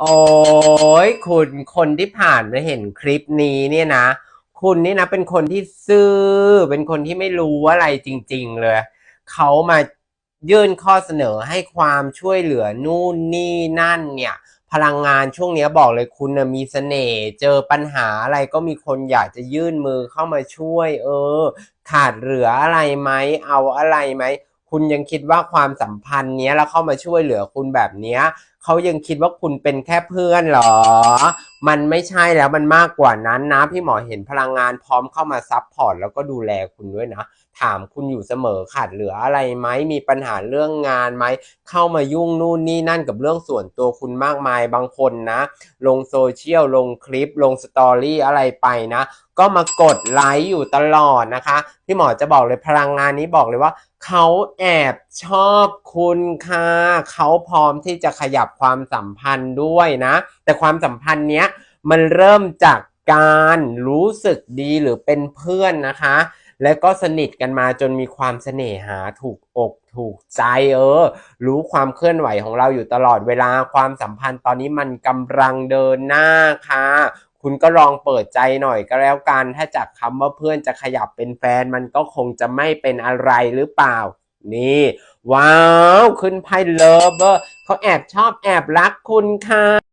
โอ้ยคุณคนที่ผ่านมาเห็นคลิปนี้เนี่ยนะ คุณนี่นะเป็นคนที่ซื่อ เป็นคนที่ไม่รู้อะไรจริง ๆ เลย เขามายื่นข้อเสนอให้ความช่วยเหลือนู่นนี่นั่นเนี่ย พลังงานช่วงนี้บอกเลยคุณนะมีเสน่ห์เจอปัญหาอะไรก็มีคนอยากจะยื่นมือเข้ามาช่วย เออ ขาดเหลืออะไรไหมเอาอะไรไหม คุณยังคิดว่าความสัมพันธ์เนี้ยแล้วเข้ามาช่วยเหลือคุณแบบเนี้ยเขายังคิดว่าคุณเป็นแค่เพื่อนเหรอ มันไม่ใช่แล้วมันมากกว่านั้นนะ พี่หมอเห็นพลังงานพร้อมเข้ามาซับพอร์ตแล้วก็ดูแลคุณด้วยนะ ถามคุณอยู่เสมอขาดเหลืออะไรไหมมีปัญหาเรื่องงานไหมเข้ามายุ่งนู่นนี่นั่นกับเรื่องส่วนตัวคุณมากมายบางคนนะ ลงโซเชียลลงคลิป ลงสตอรี่อะไรไปนะ ก็มากดไลค์อยู่ตลอดนะคะ พี่หมอจะบอกเลยพลังงานนี้บอกเลยว่า เขาแอบชอบคุณค่ะ เขาพร้อมที่จะขยับความสัมพันธ์ด้วยนะ แต่ความสัมพันธ์เนี้ยมันเริ่มจากการรู้สึกดีหรือเป็นเพื่อนนะคะ แล้วก็สนิทกันมาจนมีความเสน่หาถูกอกถูกใจเออ รู้ความเคลื่อนไหวของเราอยู่ตลอดเวลาความสัมพันธ์ตอนนี้มันกำลังเดินหน้าค่ะ คุณก็ลองเปิดใจหน่อยก็แล้วกัน ถ้าจากคำว่าเพื่อนจะขยับเป็นแฟนมันก็คงจะไม่เป็นอะไรหรือเปล่า นี่ ว้าว คุณไพ่เลิฟเวอร์เขาแอบชอบแอบรักคุณค่ะ